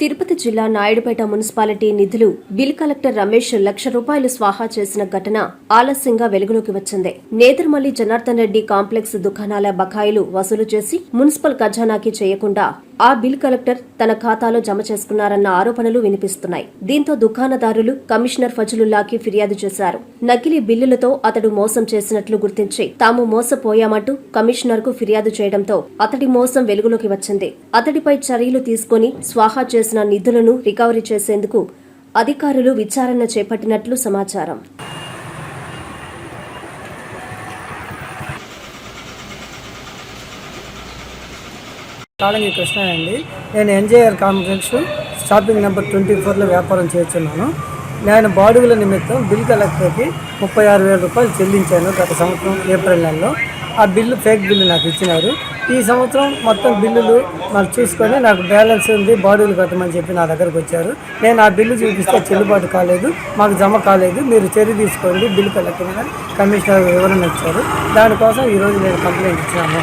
తిరుపతి జిల్లా నాయుడుపేట మున్సిపాలిటీ నిధులు bill collector Ramesh lakh రూపాయలు స్వాహా చేసిన ఘటన ఆలస్యంగా వెలుగులోకి వచ్చింది. నేతర్మల్లి జనార్దన్ రెడ్డి కాంప్లెక్స్ దుకాణాల బకాయిలు వసూలు చేసి మున్సిపల్ ఖజానాకి చేయకుండా ఆ బిల్ కలెక్టర్ తన ఖాతాలో జమ చేసుకున్నారన్న ఆరోపణలు వినిపిస్తున్నాయి. దీంతో దుకాణదారులు కమిషనర్ ఫజలుల్లాకి ఫిర్యాదు చేశారు. నకిలీ బిల్లులతో అతడు మోసం చేసినట్లు గుర్తించి తాము మోసపోయామంటూ కమిషనర్కు ఫిర్యాదు చేయడంతో అతడి మోసం వెలుగులోకి వచ్చింది. అతడిపై చర్యలు తీసుకుని స్వాహా చేసిన నిధులను రికవరీ చేసేందుకు అధికారులు విచారణ చేపట్టినట్లు సమాచారం. కాళంగి కృష్ణ అండి. నేను NJR complex shopping number twenty ఫోర్లో వ్యాపారం చేస్తున్నాను. నేను బాడుగుల నిమిత్తం బిల్ కలెక్టర్కి ముప్పై ఆరు వేల రూపాయలు చెల్లించాను గత సంవత్సరం ఏప్రిల్ నెలలో. ఆ బిల్లు ఫేక్ బిల్లు నాకు ఇచ్చినారు. ఈ సంవత్సరం మొత్తం బిల్లులు నాకు చూసుకొని నాకు బ్యాలెన్స్ ఉంది బాడీలు కట్టమని చెప్పి నా దగ్గరకు వచ్చారు. నేను ఆ బిల్లు చూపిస్తే చెల్లుబాటు కాలేదు మాకు జమ కాలేదు. మీరు చర్య తీసుకోండి బిల్ కలెక్టర్ కమిషనర్ వివరణ ఇచ్చారు. దానికోసం ఈరోజు నేను కంప్లైంట్ ఇచ్చాను.